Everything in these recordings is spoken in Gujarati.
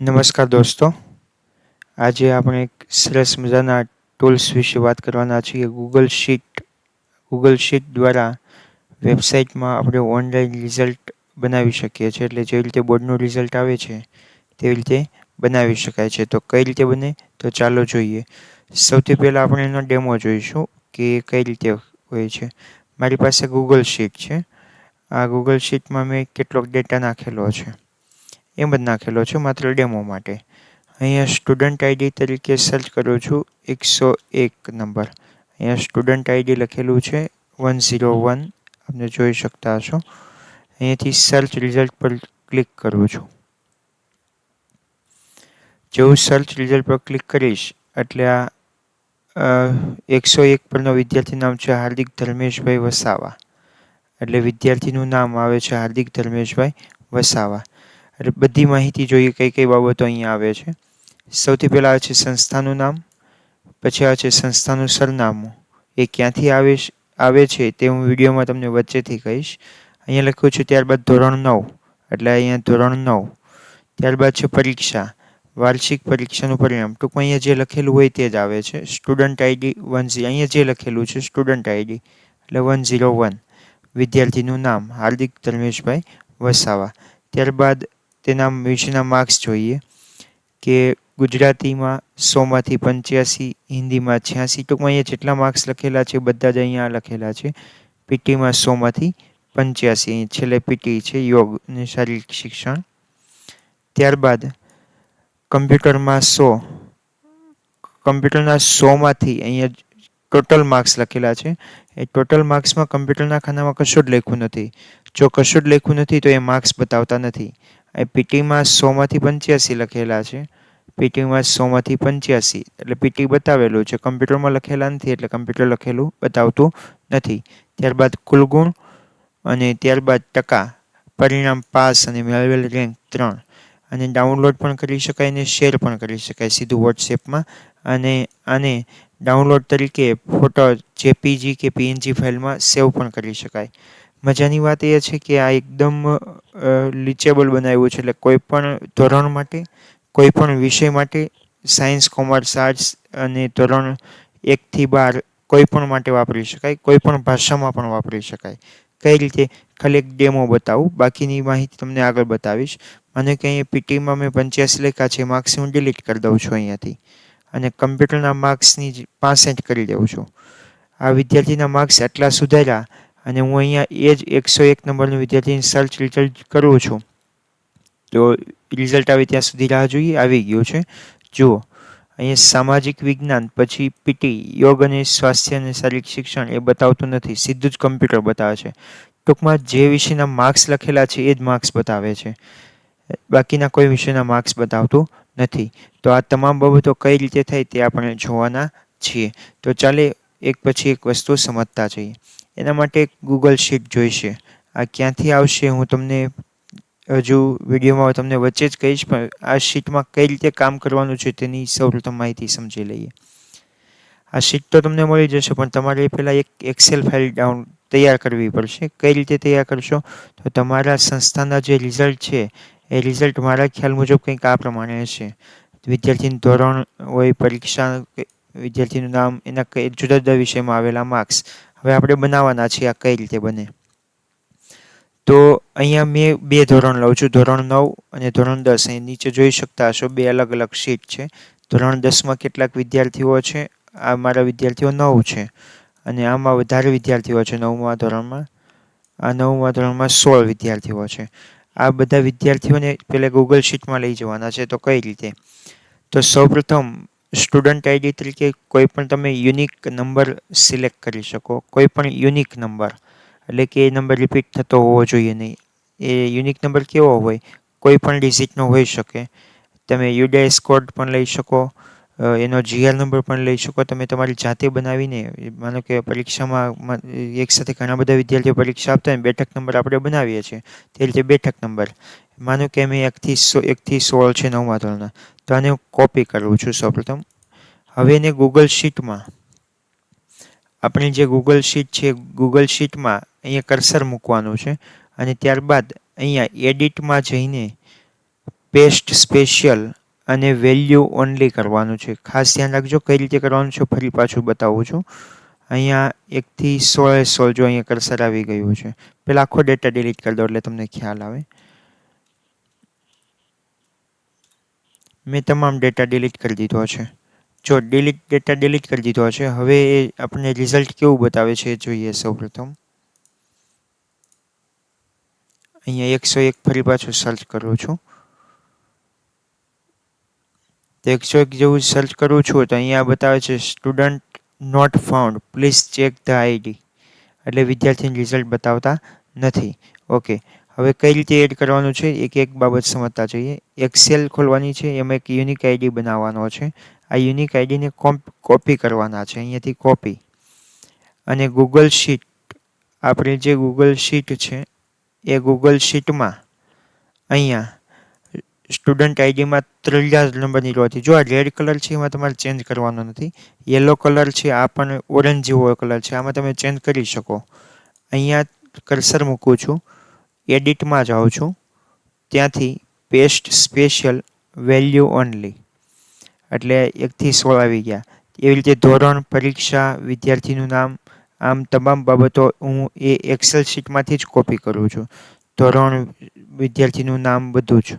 નમસ્કાર દોસ્તો. આજે આપણે એક સરસ મજાના ટૂલ્સ વિશે વાત કરવાના છીએ. ગૂગલ શીટ ગૂગલ શીટ દ્વારા વેબસાઇટમાં આપણે ઓનલાઈન રિઝલ્ટ બનાવી શકીએ છીએ. એટલે જેવી રીતે બોર્ડનું રિઝલ્ટ આવે છે, તેવી રીતે બનાવી શકાય છે. તો કઈ રીતે બને? તો ચાલો જોઈએ. સૌથી પહેલાં આપણે એનો ડેમો જોઈશું કે કઈ રીતે હોય છે. મારી પાસે ગૂગલ શીટ છે. આ ગૂગલ શીટમાં મેં કેટલોક ડેટા નાખેલો છે. એમ જ નાખેલો છે માત્ર ડેમો માટે. અહીંયા સ્ટુડન્ટ આઈડી તરીકે સર્ચ કરું છું એકસો એક નંબર. અહીંયા સ્ટુડન્ટ આઈડી લખેલું છે વન ઝીરો વન. આપને જોઈ શકતા હશો. અહીંયાથી સર્ચ રિઝલ્ટ પર ક્લિક કરું છું. જેવું સર્ચ રિઝલ્ટ પર ક્લિક કરીશ એટલે આ એકસો એક પરનો વિદ્યાર્થી નામ છે હાર્દિક ધર્મેશભાઈ વસાવા. એટલે વિદ્યાર્થીનું નામ આવે છે હાર્દિક ધર્મેશભાઈ વસાવા. બધી માહિતી જોઈએ કઈ કઈ બાબતો અહીંયા આવે છે. સૌથી પહેલાં આવે છે સંસ્થાનું નામ, પછી આવે છે સંસ્થાનું સરનામું. એ ક્યાંથી આવે આવે છે તે હું વિડીયોમાં તમને વચ્ચેથી કહીશ. અહીંયા લખ્યું છે ત્યારબાદ ધોરણ નવ, એટલે અહીંયા ધોરણ નવ. ત્યારબાદ છે પરીક્ષા, વાર્ષિક પરીક્ષાનું પરિણામ. ટૂંકમાં અહીંયા જે લખેલું હોય તે જ આવે છે. સ્ટુડન્ટ આઈડી વન અહીંયા જે લખેલું છે સ્ટુડન્ટ આઈડી એટલે વન ઝીરો વન. વિદ્યાર્થીનું નામ, હાર્દિક ધર્મેશભાઈ વસાવા. ત્યારબાદ તેના વિશેના માર્ક્સ જોઈએ કે ગુજરાતીમાં સોમાંથી પંચ્યાસી, હિન્દીમાં છ્યાસી, ટૂંકમાં અહીંયા જેટલા માર્ક્સ લખેલા છે બધા જ અહીંયા લખેલા છે. પીટીમાં સોમાંથી પંચ્યાસી છેલ્લે પીટી છે, યોગ અને શારીરિક શિક્ષણ. ત્યારબાદ કમ્પ્યુટરમાં સો, કમ્પ્યુટરના સોમાંથી અહીંયા ટોટલ માર્ક્સ લખેલા છે. એ ટોટલ માર્ક્સમાં કમ્પ્યુટરના ખાનામાં કશું જ લખ્યું નથી. જો કશું જ લખ્યું નથી તો એ માર્ક્સ બતાવતા નથી. એ પીટીમાં સોમાંથી પંચ્યાસી લખેલા છે. પીટીમાં સોમાંથી પંચ્યાસી. એટલે પીટી બતાવેલું છે. કમ્પ્યુટરમાં લખેલા નથી, એટલે કમ્પ્યુટર લખેલું બતાવતું નથી. ત્યારબાદ કુલ ગુણ અને ત્યારબાદ ટકા. પરિણામ પાસ અને મેળવેલ રેન્ક ત્રણ. અને ડાઉનલોડ પણ કરી શકાય અને શેર પણ કરી શકાય સીધું વોટ્સએપમાં અને આને ડાઉનલોડ તરીકે ફોટો, જેપીજી કે પીએનજી ફાઇલમાં સેવ પણ કરી શકાય. મજાની વાત એ છે કે આ એકદમ લિચેબલ બનાવ્યું છે. એટલે કોઈ પણ ધોરણ માટે, કોઈ પણ વિષય માટે, સાયન્સ, કોમર્સ, આર્ટ્સ અને ધોરણ એકથી બાર કોઈ પણ માટે વાપરી શકાય. કોઈ પણ ભાષામાં પણ વાપરી શકાય. કઈ રીતે? ખાલી એક ડેમો બતાવું. બાકીની માહિતી તમને આગળ બતાવીશ. મને કે અહીંયા પીટીમાં મેં પંચ્યાસી લખ્યા છે માર્ક્સ હું ડિલીટ કરી દઉં છું અહીંયાથી. અને કમ્પ્યુટરના માર્ક્સની પાસેન્ટ કરી દઉં છું. આ વિદ્યાર્થીના માર્ક્સ એટલા સુધાર્યા અને હું અહીંયા એ જ એકસો એક નંબરનું વિદ્યાર્થીની સર્ચ રિઝલ્ટ કરું છું. તો રિઝલ્ટ આવે ત્યાં સુધી રાહ જોઈએ આવી ગયું છે. જુઓ, અહીંયા સામાજિક વિજ્ઞાન, પછી પીટી યોગ અને સ્વાસ્થ્ય અને શારીરિક શિક્ષણ એ બતાવતું નથી, સીધું જ કમ્પ્યુટર બતાવે છે. ટૂંકમાં જે વિષયના માર્ક્સ લખેલા છે એ જ માર્ક્સ બતાવે છે. બાકીના કોઈ વિષયના માર્ક્સ બતાવતું નથી. તો આ તમામ બાબતો કઈ રીતે થાય તે આપણે જોવાના છીએ. તો ચાલે એક પછી એક વસ્તુ સમજતા જઈએ. એના માટે ગૂગલ શીટ જોઈશે. આ ક્યાંથી આવશે હું તમને હજુ વિડીયોમાં તમને વચ્ચે જ કહીશ, પણ આ શીટમાં કઈ રીતે કામ કરવાનું છે તેની સૌપ્રથમ માહિતી સમજી લઈએ. આ શીટ તો તમને મળી જશે, પણ તમારે પહેલાં એક એક્સેલ ફાઇલ ડાઉન તૈયાર કરવી પડશે. કઈ રીતે તૈયાર કરશો? તો તમારા સંસ્થાના જે રિઝલ્ટ છે, એ રિઝલ્ટ મારા ખ્યાલ મુજબ કંઈક આ પ્રમાણે હશે. વિદ્યાર્થીનું ધોરણ હોય, પરીક્ષા, વિદ્યાર્થીનું નામ, એના જુદા જુદા વિષયમાં આવેલા માર્ક્સ હવે આપણે બનાવવાના છીએ આ કઈ રીતે બને. તો અહીંયા મેં બે ધોરણ લઉં છું. ધોરણ નવ અને ધોરણ દસ. અહીં નીચે જોઈ શકતા હશો બે અલગ અલગ શીટ છે. ધોરણ દસમાં કેટલાક વિદ્યાર્થીઓ છે. આ મારા વિદ્યાર્થીઓ નવ છે. અને આમાં વધારે વિદ્યાર્થીઓ છે નવમા ધોરણમાં. આ નવમા ધોરણમાં સોળ વિદ્યાર્થીઓ છે. આ બધા વિદ્યાર્થીઓને પહેલાં ગૂગલ શીટમાં લઈ જવાના છે. તો કઈ રીતે? તો સૌપ્રથમ સ્ટુડન્ટ આઈડી તરીકે કોઈ પણ તમે યુનિક નંબર સિલેક્ટ કરી શકો. કોઈ પણ યુનિક નંબર. એટલે કે એ નંબર રિપીટ થતો હોવો જોઈએ નહીં. એ યુનિક નંબર કેવો હોય? કોઈ પણ ડિઝિટનો હોઈ શકે. તમે યુડીઆઈએસ કોડ પણ લઈ શકો. એનો જીઆર નંબર પણ લઈ શકો. તમે તમારી જાતે બનાવીને, માનો કે પરીક્ષામાં એકસાથે ઘણા બધા વિદ્યાર્થીઓ પરીક્ષા આપતા હોય બેઠક નંબર આપણે બનાવીએ છીએ. તે રીતે બેઠક નંબર. માનો કે મેં એકથી સો એકથી સોળ છે નવમા ધોરણના. તો આને હું કોપી કરું છું સૌપ્રથમ. હવે એને ગૂગલ શીટમાં આપણી જે ગૂગલ શીટ છે ગૂગલ શીટમાં અહીંયા કર્સર મૂકવાનું છે અને ત્યારબાદ અહીંયા એડિટમાં જઈને પેસ્ટ સ્પેશિયલ અને વેલ્યુ ઓનલી કરવાનું છે. ખાસ ધ્યાન રાખજો કઈ રીતે કરવાનું છે, ફરી પાછું બતાવું છું. અહીંયા એકથી સોળે સોળ જો અહીંયા કર્સર આવી ગયું છે. પહેલાં આખો ડેટા ડિલીટ કરી દો એટલે તમને ખ્યાલ આવે. મેં તમામ ડેટા ડિલીટ કરી દીધો છે. જો ડિલીટ ડેટા ડિલીટ કરી દીધો છે, હવે એ આપણને રિઝલ્ટ કેવું બતાવે છે એ જોઈએ સૌપ્રથમ. અહીંયા એકસો એક ફરી પાછું સર્ચ કરું છું. એકસો એક જેવું સર્ચ કરું છું, તો અહીંયા બતાવે છે student not found please check the ID એટલે વિદ્યાર્થીને રિઝલ્ટ બતાવતા નથી. ઓકે હવે કઈ રીતે એડ કરવાનું છે? એક એક બાબત સમજતા જઈએ. એક્સેલ ખોલવાની છે, એમાં એક યુનિક આઈડી બનાવવાનો છે. આ યુનિક આઈડીને કોપી કરવાના છે, અહીંયાથી કોપી અને ગૂગલ શીટ આપણે જે ગૂગલ શીટ છે, એ ગૂગલ શીટમાં અહીંયા સ્ટુડન્ટ આઈડીમાં ત્રીજા નંબરની રો હતી જો આ રેડ કલર છે, એમાં તમારે ચેન્જ કરવાનો નથી. યલો કલર છે, આ પણ ઓરેન્જ જેવો કલર છે, આમાં તમે ચેન્જ કરી શકો. અહીંયા કર્સર મૂકું છું. એડિટમાં જાઉં છું. ત્યાંથી પેસ્ટ સ્પેશિયલ વેલ્યુ ઓનલી. એટલે એકથી સોળ આવી ગયા. એવી રીતે ધોરણ, પરીક્ષા, વિદ્યાર્થીનું નામ, આમ તમામ બાબતો હું એ એક્સેલ શીટમાંથી જ કોપી કરું છું. ધોરણ, વિદ્યાર્થીનું નામ બધું જ.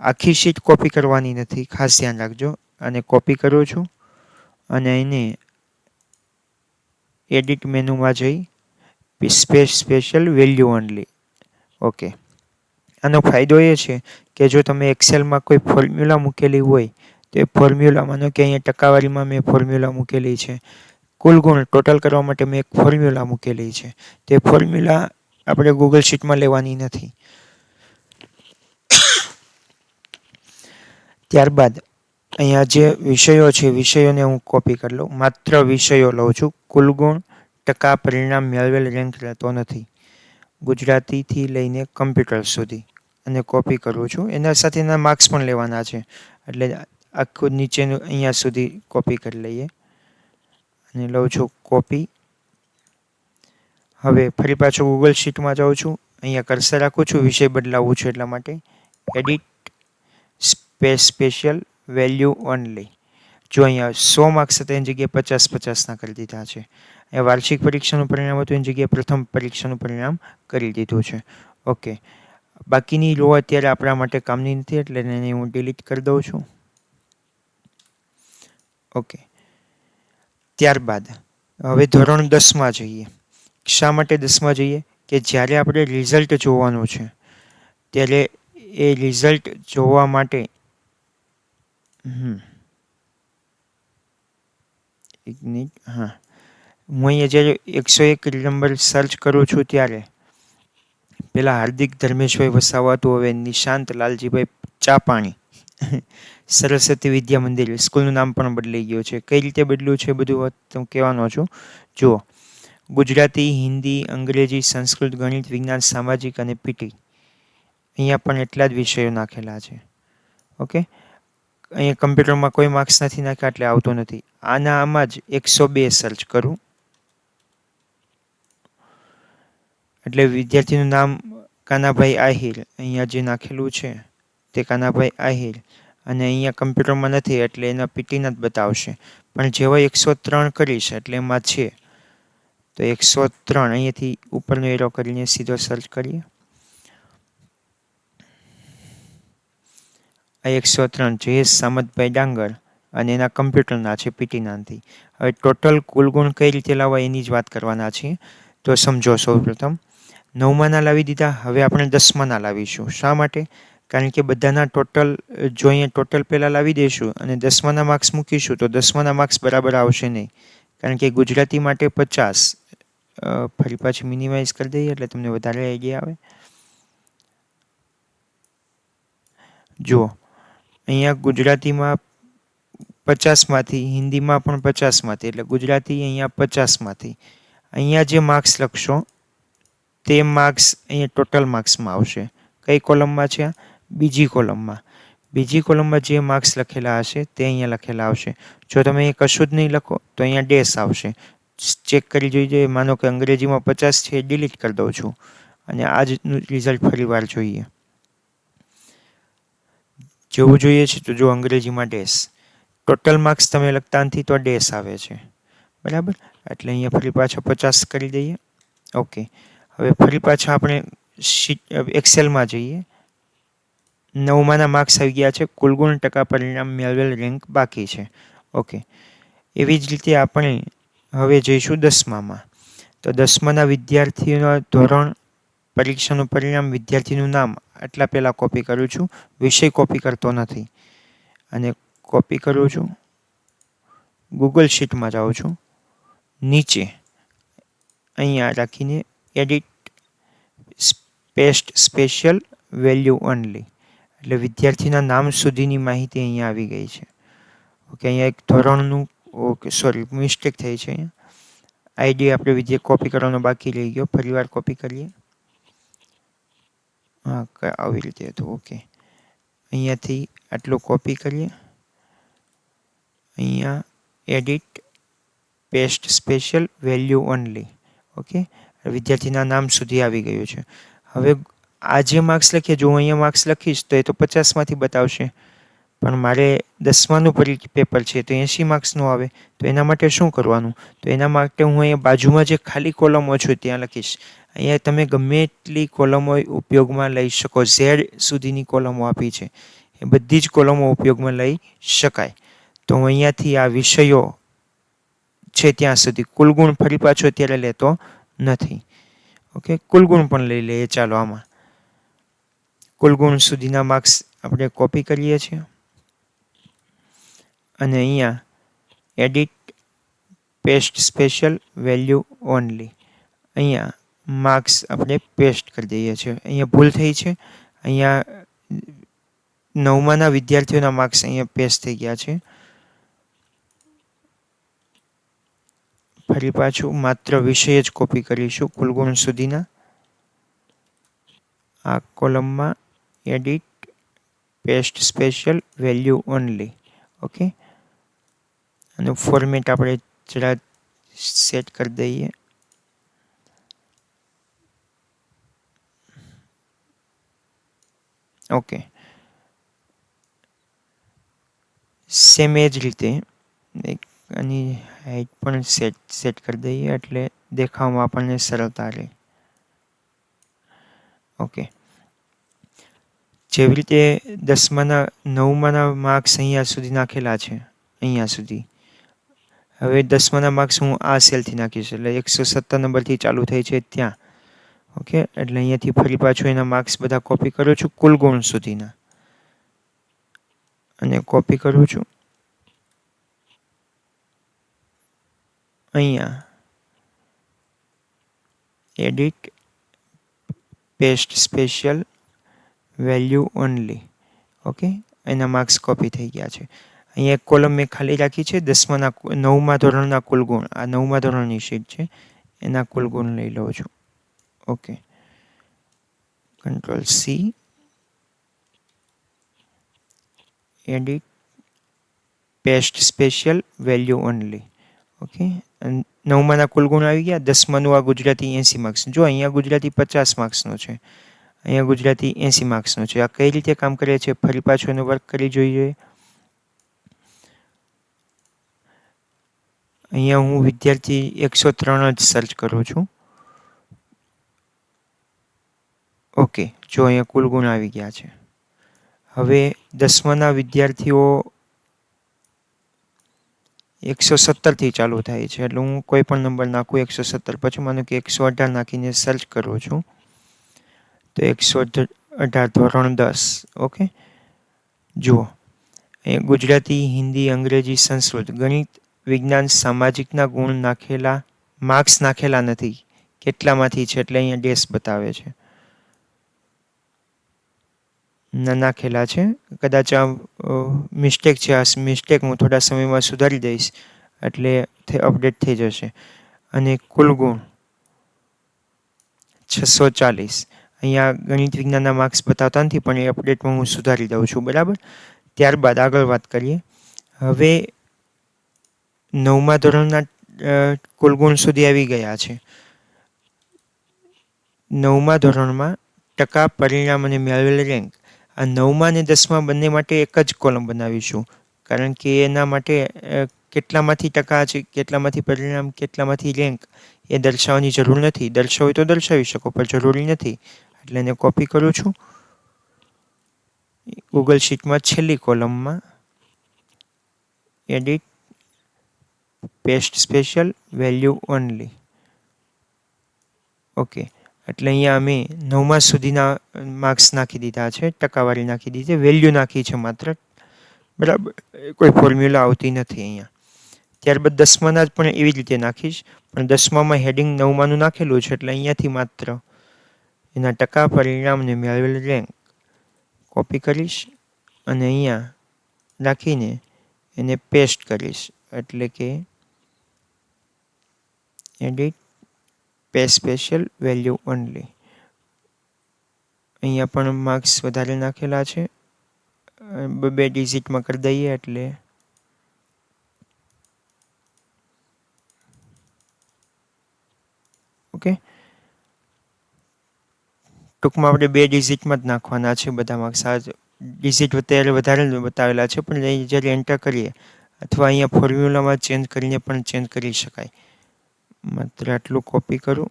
આખી શીટ કોપી કરવાની નથી. ખાસ ધ્યાન રાખજો. અને કોપી કરું છું. અને એને એડિટ મેનુમાં જઈ space special value only. Okay. આનો ફાયદો એ છે કે જો તમે એક્સેલમાં કોઈ ફોર્મ્યુલા મૂકેલી હોય, તો એ ફોર્મ્યુલા માનો કે અહીંયા ટકાવારીમાં મેં ફોર્મ્યુલા મૂકેલી છે. કુલ ગુણ ટોટલ કરવા માટે મેં એક ફોર્મ્યુલા મૂકેલી છે. તે ફોર્મ્યુલા આપણે ગૂગલ શીટમાં લેવાની નથી. ત્યારબાદ અહીંયા જે વિષયો છે, વિષયોને હું કોપી કરી લઉં. માત્ર વિષયો લઉં છું. કુલ ગુણ, ટકા પરિણામ મેળવેલ રેન્ક રહેતો નથી. ગુજરાતીથી લઈને કમ્પ્યુટર સુધી અને કોપી કરું છું. એના સાથેના માર્ક્સ પણ લેવાના છે. એટલે આખું નીચેનું અહીંયા સુધી કોપી કરી લઈએ. અને લઉં છું કોપી હવે ફરી પાછું ગૂગલ શીટમાં જાઉં છું. અહીંયા કર્સર રાખું છું, વિષય બદલાવું છું એટલા માટે. Edit space special value only જો અહીંયા સો માર્ક્સ હતા, એની જગ્યાએ પચાસ પચાસના કરી દીધા છે. એ વાર્ષિક પરીક્ષાનું પરિણામ હતું, એની જગ્યાએ પ્રથમ પરીક્ષાનું પરિણામ કરી દીધું છે. ઓકે. બાકીની રો અત્યારે આપણા માટે કામની નથી, એટલે એને હું ડિલીટ કરી દઉં છું. ઓકે. ત્યારબાદ, હવે ધોરણ દસમાં જઈએ. શા માટે દસમાં જઈએ? કે જ્યારે આપણે રિઝલ્ટ જોવાનું છે, ત્યારે એ રિઝલ્ટ જોવા માટે, હમ મિનિટ હા. હું અહીંયા જ્યારે એકસો એક નંબર સર્ચ કરું છું ત્યારે પેલા હાર્દિક ધર્મેશભાઈ વસાવાતું, હવે નિશાંત લાલજીભાઈ ચાપાણી. સરસ્વતી વિદ્યા મંદિર, સ્કૂલનું નામ પણ બદલાઈ ગયું છે. કઈ રીતે બદલ્યું છે બધું હું કહેવાનો છું. જુઓ, ગુજરાતી, હિન્દી, અંગ્રેજી, સંસ્કૃત, ગણિત, વિજ્ઞાન, સામાજિક અને પીટી અહીંયા પણ એટલા જ વિષયો નાખેલા છે. ઓકે? અહીંયા કમ્પ્યુટરમાં કોઈ માર્ક્સ નથી નાખ્યા એટલે આવતો નથી. આના આમાં જ એકસો બે સર્ચ કરું. એટલે વિદ્યાર્થીનું નામ કાનાભાઈ આહિર. અહીંયા જે નાખેલું છે તે કાનાભાઈ આહિર. અને અહીંયા કમ્પ્યુટરમાં નથી એટલે એના પીટીના જ બતાવશે. પણ જેવા એકસો ત્રણ કરીશ એટલે એમાં છે. તો એકસો ત્રણ અહીંયાથી ઉપરનો એરો કરીને સીધો સર્ચ કરીએ. આ એકસો ત્રણ જયેશ સામતભાઈ ડાંગર અને એના કમ્પ્યુટરના છે પીટીનાથી હવે ટોટલ કુલ ગુણ કઈ રીતે લાવવા એની જ વાત કરવાના છીએ તો સમજો સૌ પ્રથમ નવમાના લાવી દીધા, હવે આપણે દસમાના લાવીશું. શા માટે? કારણ કે બધાના ટોટલ, જો અહીંયા ટોટલ પહેલાં લાવી દઈશું અને દસમાના માર્ક્સ મૂકીશું, તો દસમાના માર્ક્સ બરાબર આવશે નહીં. કારણ કે ગુજરાતી માટે પચાસ. ફરી પાછી મિનિમાઇઝ કરી દઈએ, એટલે તમને વધારે આઈડિયા આવે. જુઓ. અહીંયા ગુજરાતીમાં પચાસમાંથી, હિન્દીમાં પણ પચાસમાંથી, એટલે ગુજરાતી અહીંયા પચાસમાંથી. અહીંયા જે માર્ક્સ લખશો, તે માર્ક્સ અહીંયા ટોટલ માર્ક્સમાં આવશે. કઈ કોલમમાં છે બીજી કોલમમાં બીજી કોલમમાં જે માર્ક્સ લખેલા હશે, તે અહીંયા લખેલા આવશે. જો તમે અહીંયા કશું જ નહીં લખો, તો અહીંયા ડેશ આવશે. ચેક કરી જોઈએ માનો કે અંગ્રેજીમાં પચાસ છે ડિલીટ કરી દઉં છું. અને આજનું રિઝલ્ટ ફરી વાર જોઈએ. જેવું જોઈએ છે તો જો અંગ્રેજીમાં ડેશ ટોટલ માર્ક્સ તમે લખતા નથી તો ડેશ આવે છે. બરાબર? એટલે અહીંયા ફરી પાછા પચાસ કરી દઈએ. ઓકે. હવે ફરી પાછા આપણે શીટ એક્સેલમાં જઈએ. નવમાના માર્ક્સ આવી ગયા છે. કુલ ગુણ ટકા પરિણામ મેળવેલ રેન્ક બાકી છે. ઓકે. એવી જ રીતે આપણે હવે જઈશું દસમામાં. તો દસમાના વિદ્યાર્થીઓના ધોરણ પરીક્ષાનું પરિણામ વિદ્યાર્થીનું નામ આટલા પહેલાં કોપી કરું છું. વિષય કોપી કરતો નથી. અને કોપી કરું છું. ગૂગલ શીટમાં જાઉં છું. નીચે અહીંયા રાખીને edit paste special value only એટલે વિદ્યાર્થીના નામ સુધીની માહિતી અહીંયા આવી ગઈ છે. ઓકે અહીંયા એક ધોરણનું ઓકે સોરી મિસ્ટેક થઈ છે અહીંયા. આઈડી આપણે વિદ્યા કોપી કરવાનો બાકી રહી ગયો. ફરીવાર કોપી કરીએ. હા આવી રીતે હતું ઓકે અહીંયાથી આટલું કોપી કરીએ. અહીંયા edit paste special value only okay વિદ્યાર્થીના નામ સુધી આવી ગયું છે. હવે આ જે માર્ક્સ લખીએ, જો હું અહીંયા માર્ક્સ લખીશ, તો એ તો પચાસમાંથી બતાવશે. પણ મારે દસમાનું પરી પેપર છે તો એંશી માર્ક્સનું આવે, તો એના માટે શું કરવાનું? તો એના માટે હું અહીંયા બાજુમાં જે ખાલી કોલમો છું ત્યાં લખીશ. અહીંયા તમે ગમે એટલી કોલમો ઉપયોગમાં લઈ શકો. ઝેડ સુધીની કોલમો આપી છે. એ બધી જ કોલમો ઉપયોગમાં લઈ શકાય. તો હું અહીંયાથી આ વિષયો છે ત્યાં સુધી. કુલગુણ ફરી પાછો અત્યારે લેતો નથી. ઓકે? કુલગુણ પણ લઈ લઈએ. ચાલો આમાં. કુલગુણ સુધીના માર્ક્સ આપણે કોપી કરીએ છીએ. અને અહીંયા edit paste special value only અહીંયા માર્ક્સ આપણે પેસ્ટ કરી દઈએ છીએ. અહીંયા ભૂલ થઈ છે. અહીંયા નવમાના વિદ્યાર્થીઓના માર્ક્સ અહીંયા પેસ્ટ થઈ ગયા છે. ફરી પાછું માત્ર વિષય જ કોપી કરીશું કુલગુણ સુધીના. આ કોલમમાં edit paste special value only okay અને ફોર્મેટ આપણે જરા સેટ કરી દઈએ. ઓકે સેમ એ જ રીતે આની હાઈટ પણ સેટ સેટ કરી દઈએ એટલે દેખાવમાં આપણને સરળતા રહે. ઓકે જેવી રીતે દસમાના, નવમાના માર્ક્સ અહીંયા સુધી નાખેલા છે, અહીંયા સુધી. હવે દસમાના માર્ક્સ હું આ સેલથી નાખીશ, એટલે એકસો સત્તર નંબરથી ચાલુ થઈ છે ત્યાં. ઓકે એટલે અહીંયાથી ફરી પાછું એના માર્ક્સ બધા કોપી કરું છું કુલ ગુણ સુધીના. અને કોપી કરું છું. અહીંયા. Edit paste special value only okay એના માર્ક્સ કોપી થઈ ગયા છે. અહીંયા એક કોલમ મેં ખાલી રાખી છે, દસમાના નવમા ધોરણના કુલ ગુણ આ નવમા ધોરણની શીટ છે, એના કુલ ગુણ લઈ લઉં છું. Okay. Control C edit paste special value only okay. નવમાના કુલ ગુણ આવી ગયા, દસમાનું આ ગુજરાતી એંસી માર્ક્સ જો અહીંયા ગુજરાતી પચાસ માર્ક્સનું છે, અહીંયા ગુજરાતી એંસી માર્ક્સનો છે. આ કઈ રીતે કામ કરે છે, ફરી પાછું એનું વર્ક કરી જોઈએ. અહીંયા હું વિદ્યાર્થી એકસો ત્રણ જ સર્ચ કરું છું. ઓકે જો અહીંયા કુલ ગુણ આવી ગયા છે. હવે દસમાના વિદ્યાર્થીઓ એકસો સત્તરથી ચાલુ થાય છે, એટલે હું કોઈ પણ નંબર નાખું એકસો સત્તર. પછી માનો કે એકસો અઢાર નાખીને સર્ચ કરું છું. તો એકસો અઢાર ધોરણ દસ ઓકે જુઓ. અહીંયા ગુજરાતી, હિન્દી, અંગ્રેજી, સંસ્કૃત, ગણિત વિજ્ઞાન સામાજિકના ગુણ નાખેલા માર્ક્સ નાખેલા નથી. કેટલામાંથી છે એટલે અહીંયા ડેસ બતાવે છે. ના નાખેલા છે. કદાચ આ મિસ્ટેક છે. આ મિસ્ટેક હું થોડા સમયમાં સુધારી દઈશ. એટલે અપડેટ થઈ જશે. અને કુલ ગુણ છસો ચાલીસ. અહીંયા ગણિત વિજ્ઞાનના માર્ક્સ બતાવતા નથી, પણ એ અપડેટમાં હું સુધારી દઉં છું. બરાબર? ત્યારબાદ આગળ વાત કરીએ. હવે નવમા ધોરણના કુલ ગુણ સુધી આવી ગયા છે. નવમા ધોરણમાં ટકા પરિણામ અને મેળવેલ રેન્ક. આ નવમા અને દસમા બંને માટે એક જ કોલમ બનાવીશું. કારણ કે એના માટે કેટલામાંથી ટકા છે, કેટલામાંથી પરિણામ, કેટલામાંથી રેન્ક, એ દર્શાવવાની જરૂર નથી. દર્શાવી તો દર્શાવી શકો, પણ જરૂરી નથી. એટલે એને કોપી કરું છું. ગૂગલ શીટમાં છેલ્લી કોલમમાં edit paste special value only. Okay. એટલે અહીંયા અમે નવમા સુધીના માર્ક્સ નાખી દીધા છે, ટકાવારી નાખી દીધી વેલ્યુ નાખી છે માત્ર. બરાબર. કોઈ ફોર્મ્યુલા આવતી નથી અહીંયા. ત્યારબાદ દસમાના જ પણ એવી રીતે નાખીશ, પણ દસમામાં હેડિંગ નવમાનું નાખેલું છે, એટલે અહીંયાથી માત્ર એના ટકા પરિણામને મેળવેલ રેન્ક કોપી કરીશ અને અહીંયા રાખીને એને પેસ્ટ કરીશ. એટલે કે એડિટ પે સ્પેશિયલ વેલ્યુ ઓનલી અહીંયા પણ માર્ક્સ વધારે નાખેલા છે. બે ડિઝિટમાં કરી દઈએ એટલે. ઓકે ટૂંકમાં આપણે બે ડિઝિટમાં જ નાખવાના છે બધા માર્ક્સ આ ડિઝિટ અત્યારે વધારે બતાવેલા છે, પણ જ્યારે એન્ટર કરીએ, અથવા અહીંયા ફોર્મ્યુલામાં ચેન્જ કરીને પણ ચેન્જ કરી શકાય. માત્ર આટલું કોપી કરું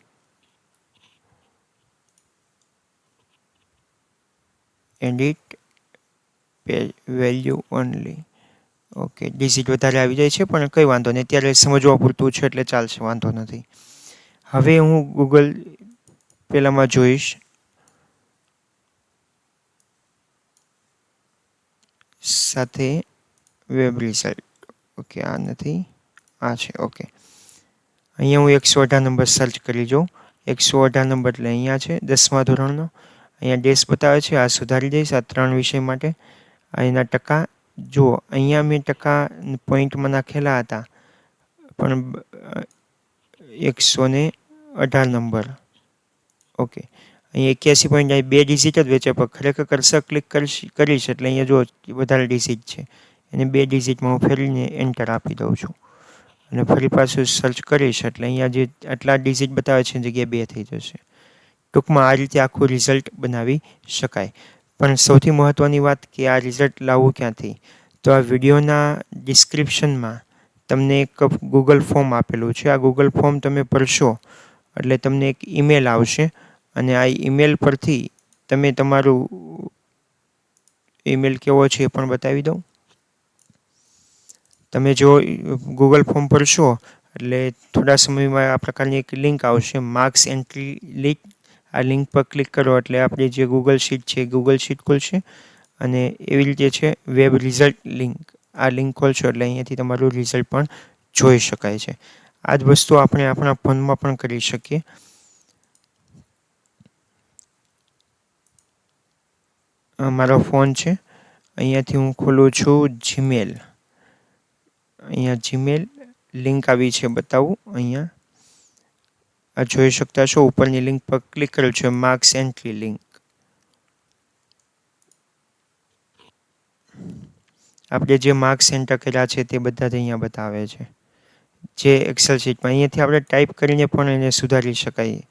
edit value only okay digit વધારે આવી જાય છે, પણ કંઈ વાંધો નહીં. અત્યારે સમજવા પૂરતું છે, એટલે ચાલશે, વાંધો નથી. હવે હું ગૂગલ પેલામાં જોઈશ. સાથે વેબ રિઝલ્ટ ઓકે આ નથી. આ છે ઓકે અહીંયા હું એકસો અઢાર નંબર સર્ચ કરી જોઉં. એકસો અઢાર નંબર એટલે અહીંયા છે, દસમા ધોરણનો. અહીંયા ડેશ બતાવે છે, આ સુધારી દઈશ, આ ત્રણ વિષય માટે. એના ટકા, જુઓ, અહીંયા મેં ટકા પોઈન્ટમાં નાખેલા હતા, પણ એકસો ને અઢાર નંબર. ઓકે. અહીંયા એક્યાસી પોઈન્ટ બે ડિઝિટ જ વેચે, પણ ખરેખર કરસર ક્લિક કરીશ એટલે અહીંયા જો વધારે ડિઝિટ છે. એને બે ડિઝિટમાં હું ફેરીને એન્ટર આપી દઉં છું. અને ફરી પાછું સર્ચ કરીશ એટલે અહીંયા જે આટલા ડિઝિટ બતાવે છે જગ્યાએ બે થઈ જશે. ટૂંકમાં આ રીતે આખું રિઝલ્ટ બનાવી શકાય. પણ સૌથી મહત્ત્વની વાત કે આ રિઝલ્ટ લાવવું ક્યાંથી? તો આ વિડીયોના ડિસ્ક્રિપ્શનમાં તમને એક ગૂગલ ફોર્મ આપેલું છે. આ ગૂગલ ફોર્મ તમે ભરશો એટલે તમને એક ઈમેલ આવશે અને આ ઈમેલ પરથી તમે તમારું ઈમેલ કેવો છે એ પણ બતાવી દઉં. તમે જો ગૂગલ ફોર્મ પર છો, એટલે થોડા સમયમાં આ પ્રકારની એક લિંક આવશે માર્ક્સ એન્ટ્રી લિંક આ લિંક પર ક્લિક કરો, એટલે આપણી જે ગૂગલ શીટ છે ગૂગલ શીટ ખોલશે. અને એવી રીતે છે વેબ રિઝલ્ટ લિંક આ લિંક ખોલશો, એટલે અહીંયાથી તમારું રિઝલ્ટ પણ જોઈ શકાય છે. આ જ વસ્તુ આપણે આપણા ફોનમાં પણ કરી શકીએ. મારો ફોન છે. અહીંયાથી હું ખોલું છું જીમેલ અહીંયા જીમેલ લિંક આવી છે, બતાવું અહીંયા. આ જોઈ શકતા છો ઉપરની લિંક પર ક્લિક કરેલ છે માર્ક્સ એન્ટ્રી લિંક આપણે જે માર્ક્સ એન્ટર કર્યા છે, તે બધા જ અહીંયા બતાવે છે. જે એક્સેલ શીટમાં અહીંયાથી આપણે ટાઈપ કરીને પણ એને સુધારી શકાય.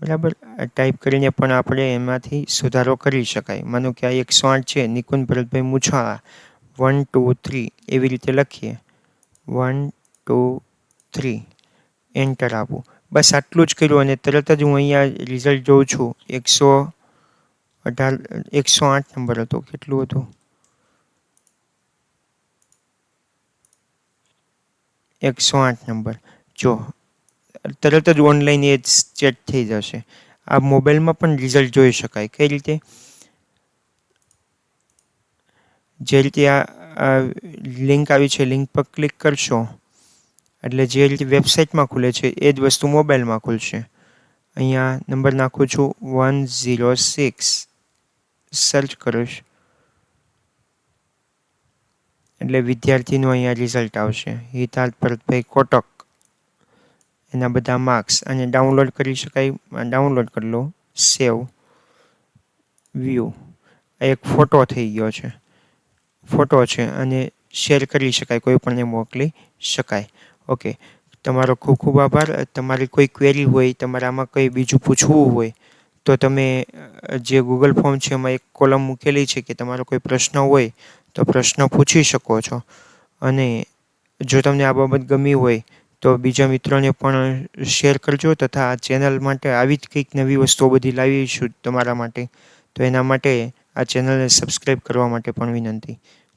બરાબર? ટાઈપ કરીને પણ આપણે એમાંથી સુધારો કરી શકાય. માનો કે આ એકસો આઠ છે, Nikunj Bharatbhai Muchhala one two three એવી રીતે લખીએ. One, two, three. એન્ટર આપું. બસ આટલું જ કર્યું અને તરત જ હું અહીંયા રિઝલ્ટ જોઉં છું. એકસો અઢાર, એકસો આઠ નંબર હતો. કેટલું હતું? એકસો આઠ નંબર જો, તરત જ ઓનલાઈન એ ચેટ થઈ જશે. આ મોબાઈલમાં પણ રિઝલ્ટ જોઈ શકાય. કઈ રીતે? જે રીતે આ લિંક આવી છે લિંક પર ક્લિક કરશો. એટલે જે રીતે વેબસાઇટમાં ખુલે છે, એ જ વસ્તુ મોબાઈલમાં ખુલશે. અહીંયા નંબર નાખું છું વન ઝીરો સિક્સ સર્ચ કરીશ. એટલે વિદ્યાર્થીનું અહીંયા રિઝલ્ટ આવશે. હિતાર્થ ભરતભાઈ કોટક. એના બધા માર્ક્સ અને ડાઉનલોડ કરી શકાય ડાઉનલોડ કરી લો. સેવ વ્યૂ એક ફોટો થઈ ગયો છે. ફોટો છે અને શેર કરી શકાય, કોઈ પણને મોકલી શકાય. ઓકે તમારો ખૂબ ખૂબ આભાર. તમારી કોઈ ક્વેરી હોય તમારે આમાં કંઈ બીજું પૂછવું હોય, તો તમે જે ગૂગલ ફોર્મ છે એમાં એક કોલમ મૂકેલી છે કે તમારો કોઈ પ્રશ્ન હોય, તો પ્રશ્ન પૂછી શકો છો. અને જો તમને આ બાબત ગમી હોય, તો બીજા મિત્રોને પણ શેર કરજો તથા આ ચેનલ માટે આવી જ કંઈક નવી વસ્તુઓ બધી લાવીશું તમારા માટે. તો એના માટે આ ચેનલને સબસ્ક્રાઈબ કરવા માટે પણ વિનંતી.